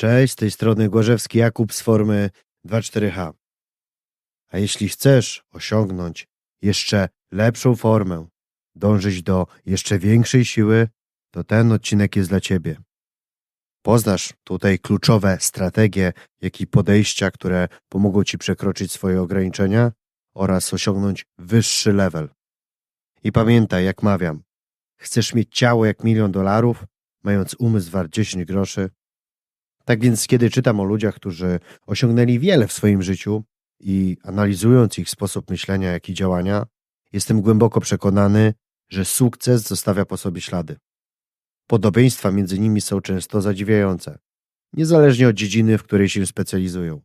Cześć, z tej strony Głażewski Jakub z formy 24H. A jeśli chcesz osiągnąć jeszcze lepszą formę, dążyć do jeszcze większej siły, to ten odcinek jest dla Ciebie. Poznasz tutaj kluczowe strategie, jak i podejścia, które pomogą Ci przekroczyć swoje ograniczenia oraz osiągnąć wyższy level. I pamiętaj, jak mawiam, chcesz mieć ciało jak milion dolarów, mając umysł wart 10 groszy? Tak więc, kiedy czytam o ludziach, którzy osiągnęli wiele w swoim życiu i analizując ich sposób myślenia, jak i działania, jestem głęboko przekonany, że sukces zostawia po sobie ślady. Podobieństwa między nimi są często zadziwiające, niezależnie od dziedziny, w której się specjalizują.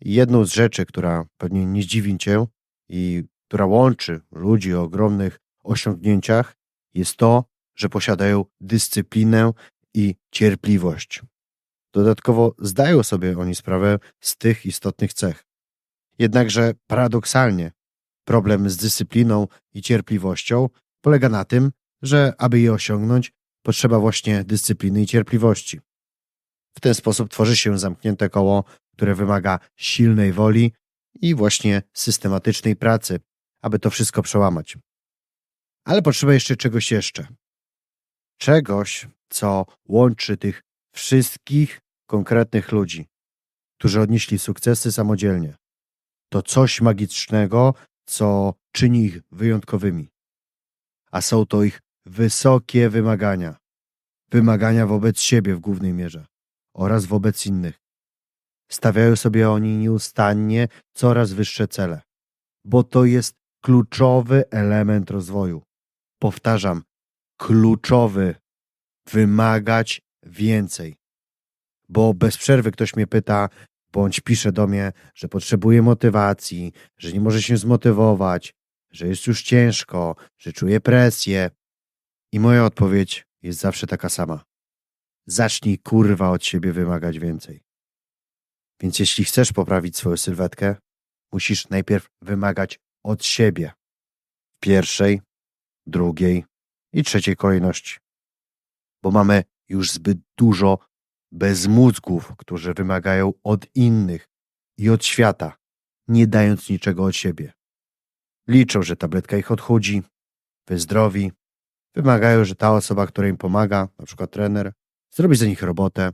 Jedną z rzeczy, która pewnie nie zdziwi Cię i która łączy ludzi o ogromnych osiągnięciach, jest to, że posiadają dyscyplinę i cierpliwość. Dodatkowo zdają sobie oni sprawę z tych istotnych cech. Jednakże paradoksalnie problem z dyscypliną i cierpliwością polega na tym, że aby je osiągnąć, potrzeba właśnie dyscypliny i cierpliwości. W ten sposób tworzy się zamknięte koło, które wymaga silnej woli i właśnie systematycznej pracy, aby to wszystko przełamać. Ale potrzeba jeszcze czegoś jeszcze. Czegoś, co łączy tych wszystkich konkretnych ludzi, którzy odnieśli sukcesy samodzielnie. To coś magicznego, co czyni ich wyjątkowymi. A są to ich wysokie wymagania. Wymagania wobec siebie w głównej mierze oraz wobec innych. Stawiają sobie oni nieustannie coraz wyższe cele, bo to jest kluczowy element rozwoju. Powtarzam, kluczowy. Wymagać więcej. Bo bez przerwy ktoś mnie pyta, bądź pisze do mnie, że potrzebuje motywacji, że nie może się zmotywować, że jest już ciężko, że czuje presję. I moja odpowiedź jest zawsze taka sama. Zacznij kurwa od siebie wymagać więcej. Więc jeśli chcesz poprawić swoją sylwetkę, musisz najpierw wymagać od siebie. W pierwszej, drugiej i trzeciej kolejności. Bo mamy już zbyt dużo bezmózgów, którzy wymagają od innych i od świata, nie dając niczego od siebie. Liczą, że tabletka ich odchudzi, wyzdrowi, wymagają, że ta osoba, która im pomaga, na przykład trener, zrobi za nich robotę.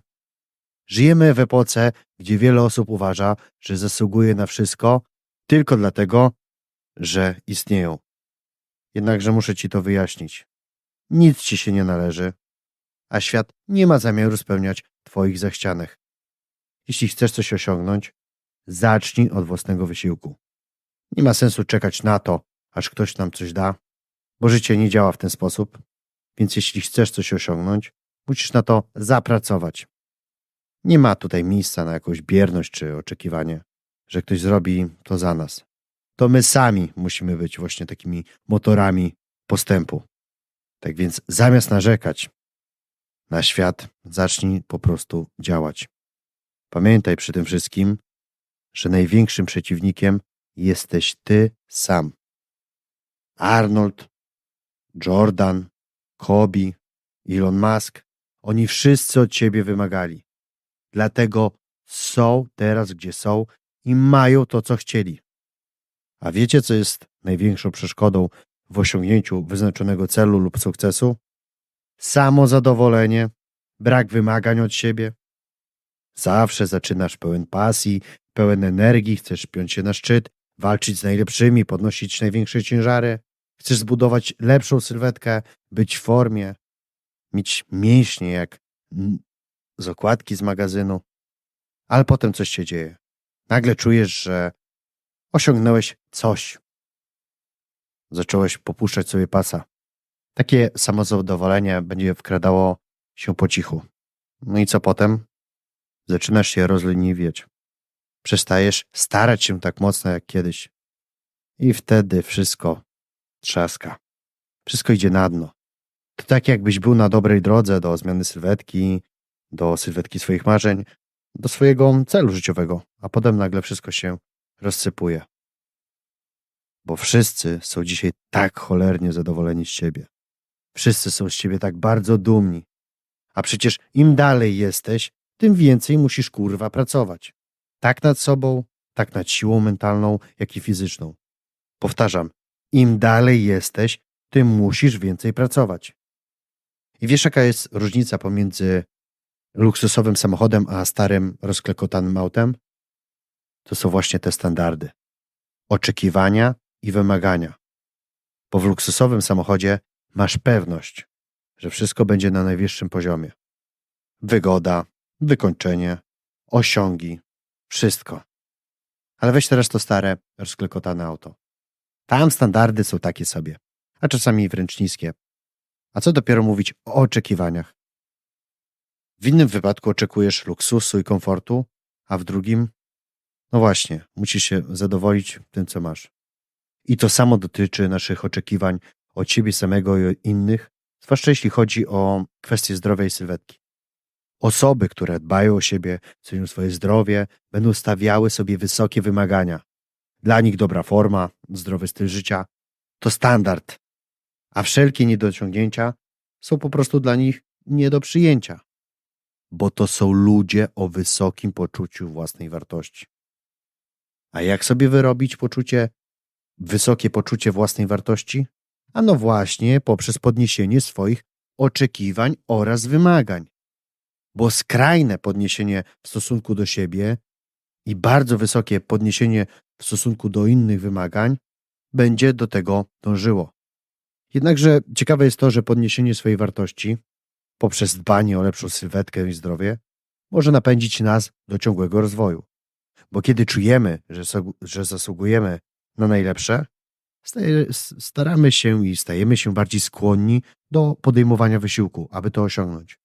Żyjemy w epoce, gdzie wiele osób uważa, że zasługuje na wszystko tylko dlatego, że istnieją. Jednakże muszę ci to wyjaśnić. Nic ci się nie należy, a świat nie ma zamiaru spełniać twoich zachcianek. Jeśli chcesz coś osiągnąć, zacznij od własnego wysiłku. Nie ma sensu czekać na to, aż ktoś nam coś da, bo życie nie działa w ten sposób, więc jeśli chcesz coś osiągnąć, musisz na to zapracować. Nie ma tutaj miejsca na jakąś bierność czy oczekiwanie, że ktoś zrobi to za nas. To my sami musimy być właśnie takimi motorami postępu. Tak więc zamiast narzekać na świat, zacznij po prostu działać. Pamiętaj przy tym wszystkim, że największym przeciwnikiem jesteś ty sam. Arnold, Jordan, Kobe, Elon Musk, oni wszyscy od ciebie wymagali. Dlatego są teraz, gdzie są i mają to, co chcieli. A wiecie, co jest największą przeszkodą w osiągnięciu wyznaczonego celu lub sukcesu? Samozadowolenie, brak wymagań od siebie. Zawsze zaczynasz pełen pasji, pełen energii, chcesz piąć się na szczyt, walczyć z najlepszymi, podnosić największe ciężary. Chcesz zbudować lepszą sylwetkę, być w formie, mieć mięśnie jak z okładki z magazynu. Ale potem coś się dzieje. Nagle czujesz, że osiągnąłeś coś. Zacząłeś popuszczać sobie pasa. Takie samozadowolenie będzie wkradało się po cichu. No i co potem? Zaczynasz się rozleniwieć. Przestajesz starać się tak mocno jak kiedyś. I wtedy wszystko trzaska. Wszystko idzie na dno. To tak jakbyś był na dobrej drodze do zmiany sylwetki, do sylwetki swoich marzeń, do swojego celu życiowego, a potem nagle wszystko się rozsypuje. Bo wszyscy są dzisiaj tak cholernie zadowoleni z siebie. Wszyscy są z ciebie tak bardzo dumni. A przecież im dalej jesteś, tym więcej musisz kurwa pracować. Tak nad sobą, tak nad siłą mentalną, jak i fizyczną. Powtarzam, im dalej jesteś, tym musisz więcej pracować. I wiesz, jaka jest różnica pomiędzy luksusowym samochodem a starym, rozklekotanym autem? To są właśnie te standardy. Oczekiwania i wymagania. Bo w luksusowym samochodzie masz pewność, że wszystko będzie na najwyższym poziomie. Wygoda, wykończenie, osiągi, wszystko. Ale weź teraz to stare, rozklekotane auto. Tam standardy są takie sobie, a czasami wręcz niskie. A co dopiero mówić o oczekiwaniach? W innym wypadku oczekujesz luksusu i komfortu, a w drugim, no właśnie, musisz się zadowolić tym, co masz. I to samo dotyczy naszych oczekiwań od siebie samego i od innych, zwłaszcza jeśli chodzi o kwestie zdrowia i sylwetki. Osoby, które dbają o siebie, cenią swoje zdrowie, będą stawiały sobie wysokie wymagania. Dla nich dobra forma, zdrowy styl życia to standard, a wszelkie niedociągnięcia są po prostu dla nich nie do przyjęcia, bo to są ludzie o wysokim poczuciu własnej wartości. A jak sobie wyrobić poczucie, wysokie poczucie własnej wartości? Ano właśnie poprzez podniesienie swoich oczekiwań oraz wymagań. Bo skrajne podniesienie w stosunku do siebie i bardzo wysokie podniesienie w stosunku do innych wymagań będzie do tego dążyło. Jednakże ciekawe jest to, że podniesienie swojej wartości poprzez dbanie o lepszą sylwetkę i zdrowie może napędzić nas do ciągłego rozwoju. Bo kiedy czujemy, że, że zasługujemy na najlepsze, staramy się i stajemy się bardziej skłonni do podejmowania wysiłku, aby to osiągnąć.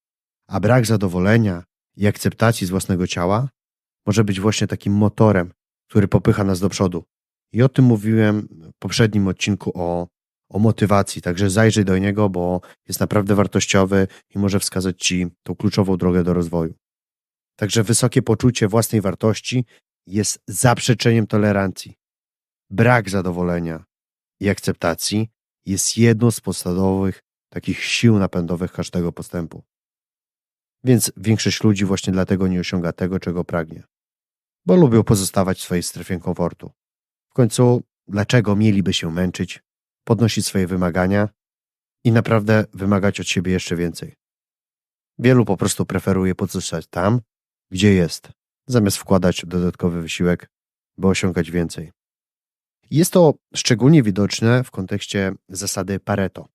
A brak zadowolenia i akceptacji z własnego ciała może być właśnie takim motorem, który popycha nas do przodu. I o tym mówiłem w poprzednim odcinku o, o motywacji, także zajrzyj do niego, bo jest naprawdę wartościowy i może wskazać Ci tą kluczową drogę do rozwoju. Także wysokie poczucie własnej wartości jest zaprzeczeniem tolerancji. Brak zadowolenia i akceptacji jest jedną z podstawowych takich sił napędowych każdego postępu. Więc większość ludzi właśnie dlatego nie osiąga tego, czego pragnie, bo lubią pozostawać w swojej strefie komfortu. W końcu, dlaczego mieliby się męczyć, podnosić swoje wymagania i naprawdę wymagać od siebie jeszcze więcej? Wielu po prostu preferuje pozostać tam, gdzie jest, zamiast wkładać dodatkowy wysiłek, by osiągać więcej. Jest to szczególnie widoczne w kontekście zasady Pareto,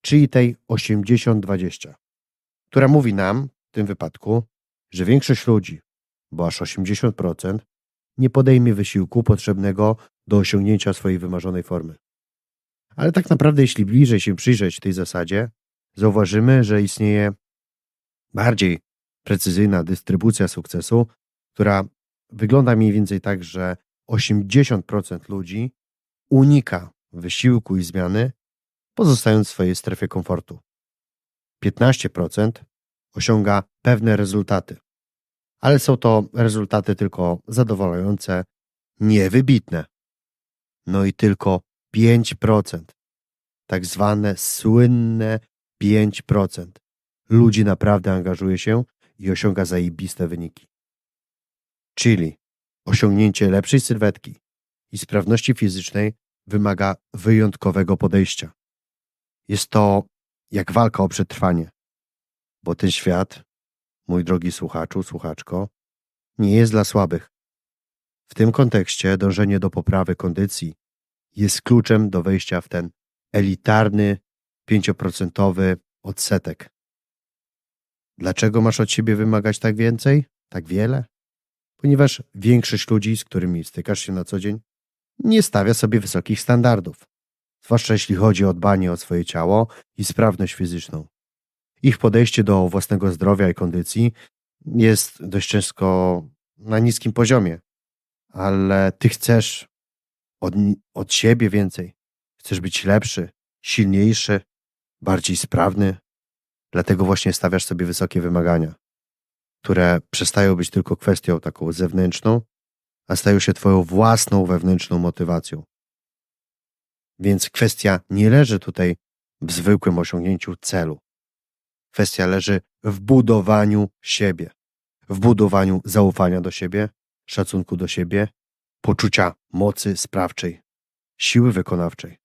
czyli tej 80-20, która mówi nam w tym wypadku, że większość ludzi, bo aż 80%, nie podejmie wysiłku potrzebnego do osiągnięcia swojej wymarzonej formy. Ale tak naprawdę, jeśli bliżej się przyjrzeć tej zasadzie, zauważymy, że istnieje bardziej precyzyjna dystrybucja sukcesu, która wygląda mniej więcej tak, że 80% ludzi unika wysiłku i zmiany, pozostając w swojej strefie komfortu. 15% osiąga pewne rezultaty, ale są to rezultaty tylko zadowalające, niewybitne. No i tylko 5%, tak zwane słynne 5% ludzi naprawdę angażuje się i osiąga zajebiste wyniki. Czyli osiągnięcie lepszej sylwetki i sprawności fizycznej wymaga wyjątkowego podejścia. Jest to jak walka o przetrwanie, bo ten świat, mój drogi słuchaczu, słuchaczko, nie jest dla słabych. W tym kontekście dążenie do poprawy kondycji jest kluczem do wejścia w ten elitarny, pięcioprocentowy odsetek. Dlaczego masz od siebie wymagać tak więcej, tak wiele? Ponieważ większość ludzi, z którymi stykasz się na co dzień, nie stawia sobie wysokich standardów, zwłaszcza jeśli chodzi o dbanie o swoje ciało i sprawność fizyczną. Ich podejście do własnego zdrowia i kondycji jest dość często na niskim poziomie, ale ty chcesz od, od siebie więcej. Chcesz być lepszy, silniejszy, bardziej sprawny, Dlatego właśnie stawiasz sobie wysokie wymagania, które przestają być tylko kwestią taką zewnętrzną, a stają się Twoją własną wewnętrzną motywacją. Więc kwestia nie leży tutaj w zwykłym osiągnięciu celu. Kwestia leży w budowaniu siebie, w budowaniu zaufania do siebie, szacunku do siebie, poczucia mocy sprawczej, siły wykonawczej.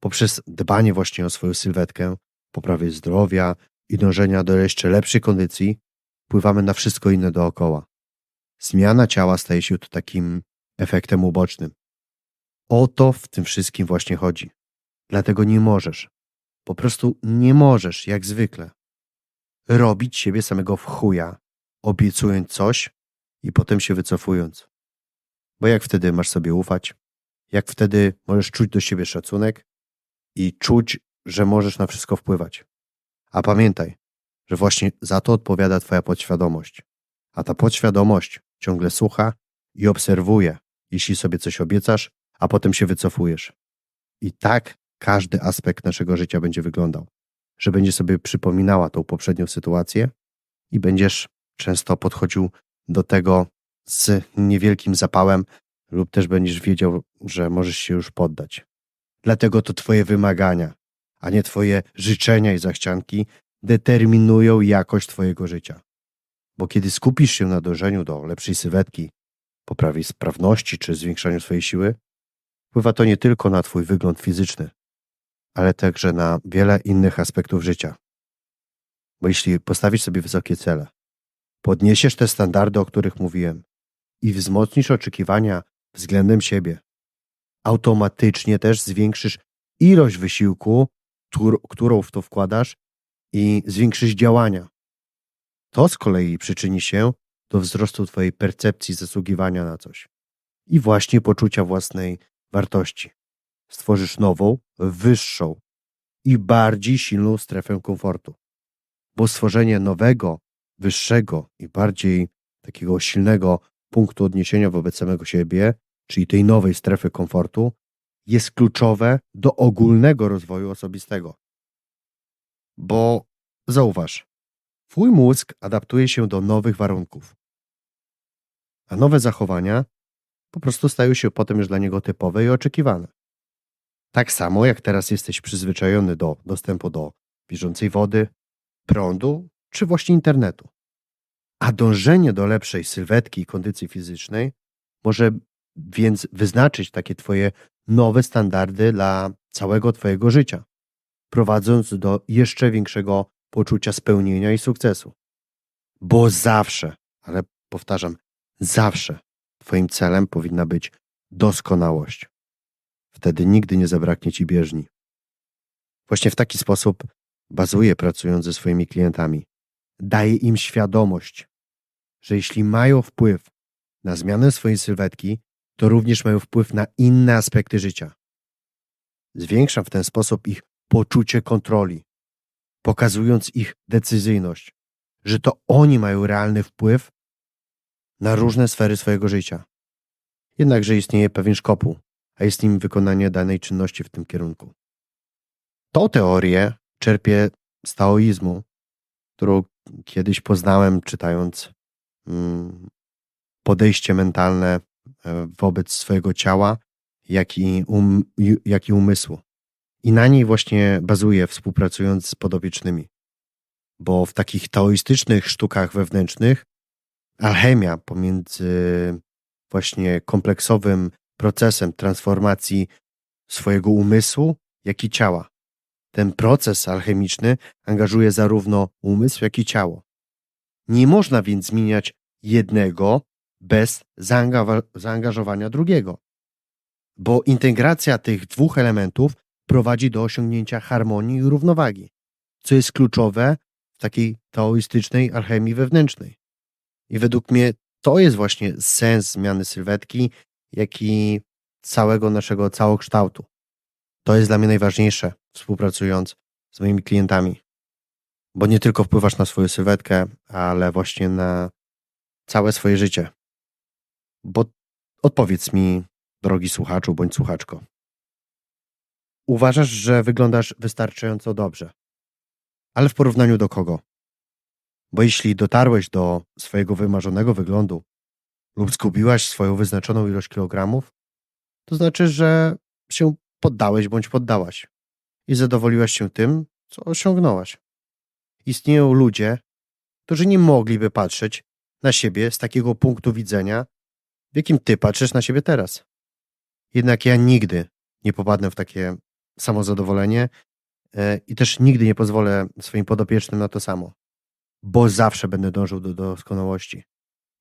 Poprzez dbanie właśnie o swoją sylwetkę, poprawę zdrowia i dążenia do jeszcze lepszej kondycji, wpływamy na wszystko inne dookoła. Zmiana ciała staje się tu takim efektem ubocznym. O to w tym wszystkim właśnie chodzi. Dlatego nie możesz, po prostu nie możesz, jak zwykle, robić siebie samego w chuja, obiecując coś i potem się wycofując. Bo jak wtedy masz sobie ufać? Jak wtedy możesz czuć do siebie szacunek i czuć, że możesz na wszystko wpływać? A pamiętaj, że właśnie za to odpowiada Twoja podświadomość. A ta podświadomość ciągle słucha i obserwuje, jeśli sobie coś obiecasz, a potem się wycofujesz. I tak każdy aspekt naszego życia będzie wyglądał. Że będzie sobie przypominała tą poprzednią sytuację i będziesz często podchodził do tego z niewielkim zapałem, lub też będziesz wiedział, że możesz się już poddać. Dlatego to Twoje wymagania, a nie Twoje życzenia i zachcianki determinują jakość Twojego życia. Bo kiedy skupisz się na dążeniu do lepszej sylwetki, poprawie sprawności czy zwiększaniu swojej siły, wpływa to nie tylko na Twój wygląd fizyczny, ale także na wiele innych aspektów życia. Bo jeśli postawisz sobie wysokie cele, podniesiesz te standardy, o których mówiłem, i wzmocnisz oczekiwania względem siebie, automatycznie też zwiększysz ilość wysiłku, którą w to wkładasz, i zwiększysz działania. To z kolei przyczyni się do wzrostu Twojej percepcji zasługiwania na coś i właśnie poczucia własnej wartości. Stworzysz nową, wyższą i bardziej silną strefę komfortu. Bo stworzenie nowego, wyższego i bardziej takiego silnego punktu odniesienia wobec samego siebie, czyli tej nowej strefy komfortu, jest kluczowe do ogólnego rozwoju osobistego. Bo zauważ, Twój mózg adaptuje się do nowych warunków, a nowe zachowania po prostu stają się potem już dla niego typowe i oczekiwane. Tak samo jak teraz jesteś przyzwyczajony do dostępu do bieżącej wody, prądu czy właśnie internetu. A dążenie do lepszej sylwetki i kondycji fizycznej może więc wyznaczyć takie Twoje nowe standardy dla całego Twojego życia, prowadząc do jeszcze większego poczucia spełnienia i sukcesu. Bo zawsze, ale powtarzam, zawsze Twoim celem powinna być doskonałość. Wtedy nigdy nie zabraknie Ci bieżni. Właśnie w taki sposób bazuję pracując ze swoimi klientami. Daję im świadomość, że jeśli mają wpływ na zmianę swojej sylwetki, to również mają wpływ na inne aspekty życia. Zwiększam w ten sposób ich poczucie kontroli, pokazując ich decyzyjność, że to oni mają realny wpływ na różne sfery swojego życia. Jednakże istnieje pewien szkopuł, a jest nim wykonanie danej czynności w tym kierunku. Tą teorię czerpię z taoizmu, którą kiedyś poznałem czytając mm, podejście mentalne e, wobec swojego ciała, jak i, um, jak i umysłu. I na niej właśnie bazuję, współpracując z podopiecznymi. Bo w takich taoistycznych sztukach wewnętrznych alchemia pomiędzy właśnie kompleksowym procesem transformacji swojego umysłu, jak i ciała. Ten proces alchemiczny angażuje zarówno umysł, jak i ciało. Nie można więc zmieniać jednego bez zaangażowania drugiego, bo integracja tych dwóch elementów prowadzi do osiągnięcia harmonii i równowagi, co jest kluczowe w takiej taoistycznej alchemii wewnętrznej. I według mnie to jest właśnie sens zmiany sylwetki, jak i całego naszego całokształtu. To jest dla mnie najważniejsze, współpracując z moimi klientami. Bo nie tylko wpływasz na swoją sylwetkę, ale właśnie na całe swoje życie. Bo odpowiedz mi, drogi słuchaczu bądź słuchaczko, Uważasz, że wyglądasz wystarczająco dobrze. Ale w porównaniu do kogo? Bo jeśli dotarłeś do swojego wymarzonego wyglądu lub zgubiłaś swoją wyznaczoną ilość kilogramów, to znaczy, że się poddałeś bądź poddałaś i zadowoliłaś się tym, co osiągnąłaś. Istnieją ludzie, którzy nie mogliby patrzeć na siebie z takiego punktu widzenia, w jakim ty patrzysz na siebie teraz. Jednak ja nigdy nie popadnę w takie samozadowolenie e, i też nigdy nie pozwolę swoim podopiecznym na to samo, bo zawsze będę dążył do doskonałości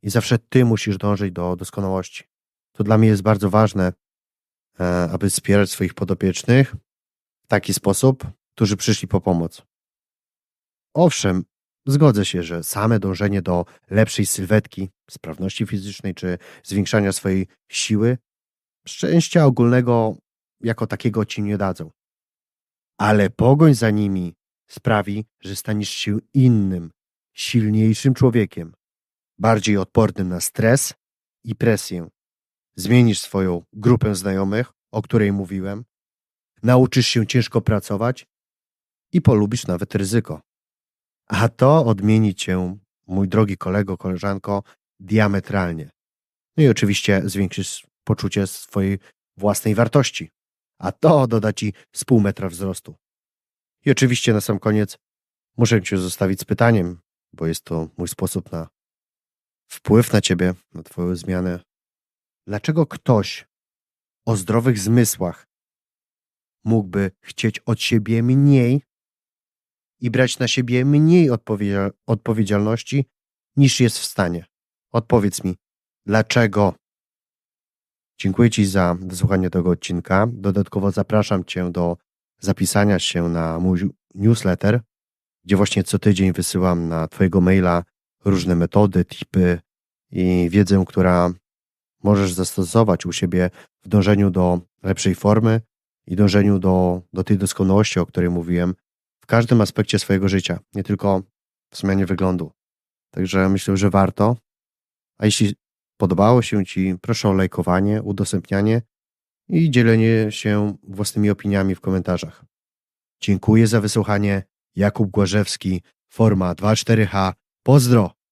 i zawsze ty musisz dążyć do doskonałości. To dla mnie jest bardzo ważne, e, aby wspierać swoich podopiecznych w taki sposób, którzy przyszli po pomoc. Owszem, zgodzę się, że same dążenie do lepszej sylwetki, sprawności fizycznej czy zwiększania swojej siły, szczęścia ogólnego jako takiego ci nie dadzą. Ale pogoń za nimi sprawi, że staniesz się innym, silniejszym człowiekiem, bardziej odpornym na stres i presję. Zmienisz swoją grupę znajomych, o której mówiłem, nauczysz się ciężko pracować i polubisz nawet ryzyko. A to odmieni cię, mój drogi kolego, koleżanko, diametralnie. No i oczywiście zwiększysz poczucie swojej własnej wartości, a to doda ci z pół metra wzrostu. I oczywiście na sam koniec muszę cię zostawić z pytaniem, bo jest to mój sposób na wpływ na ciebie, na twoją zmianę. Dlaczego ktoś o zdrowych zmysłach mógłby chcieć od siebie mniej i brać na siebie mniej odpowiedzial- odpowiedzialności niż jest w stanie? Odpowiedz mi, dlaczego? Dziękuję Ci za wysłuchanie tego odcinka. Dodatkowo zapraszam Cię do zapisania się na mój newsletter, gdzie właśnie co tydzień wysyłam na Twojego maila różne metody, tipy i wiedzę, która możesz zastosować u siebie w dążeniu do lepszej formy i dążeniu do, do tej doskonałości, o której mówiłem, w każdym aspekcie swojego życia, nie tylko w zmianie wyglądu. Także myślę, że warto. A jeśli podobało się Ci, proszę o lajkowanie, udostępnianie i dzielenie się własnymi opiniami w komentarzach. Dziękuję za wysłuchanie. Jakub Głażewski, Forma 24H. Pozdro!